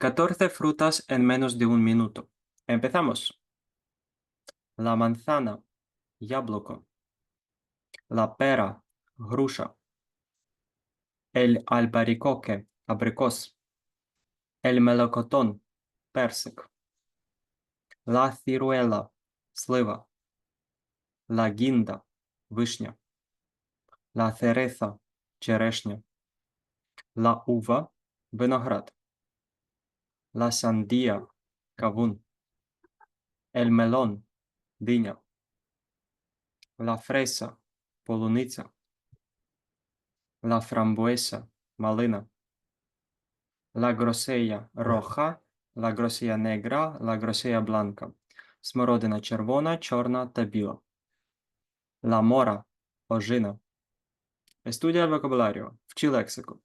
14 frutas en menos de un minuto. Empezamos. La manzana, яблоко. La pera, груша. El albaricoque, abricós. El melocotón, персик. La ciruela, слива. La guinda, вишня. La cereza, черешня. La uva, виноград. La sandía, кавун. El melón, диня. La fresa, полуниця. La frambuesa, малина. La grosella roja, la grosella negra, la grosella blanca. Смородина червона, чорна та біла. La mora, ожина. Estudia el vocabulario. Вчи лексику.